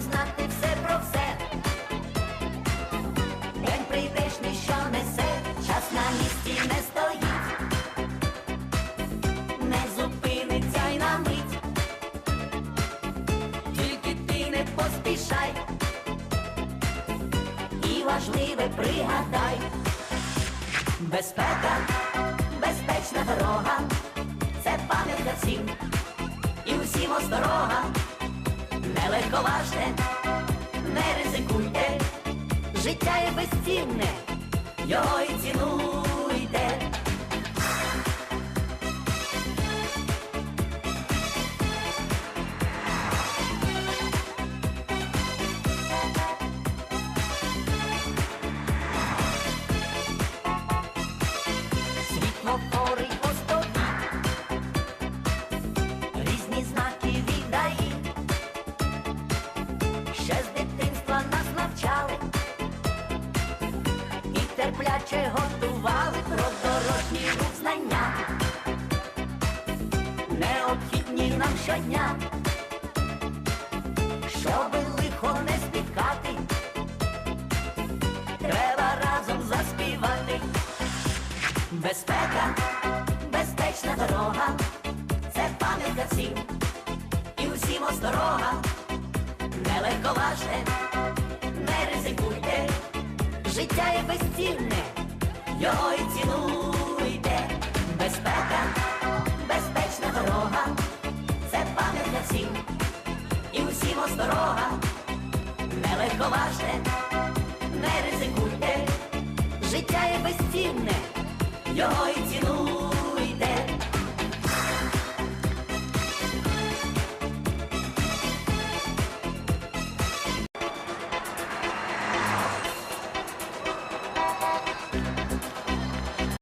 знати все про все. День прийдеш, ніщо несе, час на місці не стоїть, не зупиниться й на мить, тільки ти не поспішай, і важливе пригадай, безпека, безпечна дорога, це пам'ять для всім, і усім дорога не легковажте, не ризикуйте, життя є безцінне, його і цінуйте. Терпляче готували про дорожній рух знання, необхідні нам щодня, щоби лихо не спіткати, треба разом заспівати. Безпека, безпечна дорога, це пам'ятка всім, і усім осторога, не легковажте, не ризикуйте, життя є безцінне, його й цінуйте. Безпека, безпечна дорога, це для всім, і усім осторога, не легковажте, не ризикуйте, життя є безцінне, його і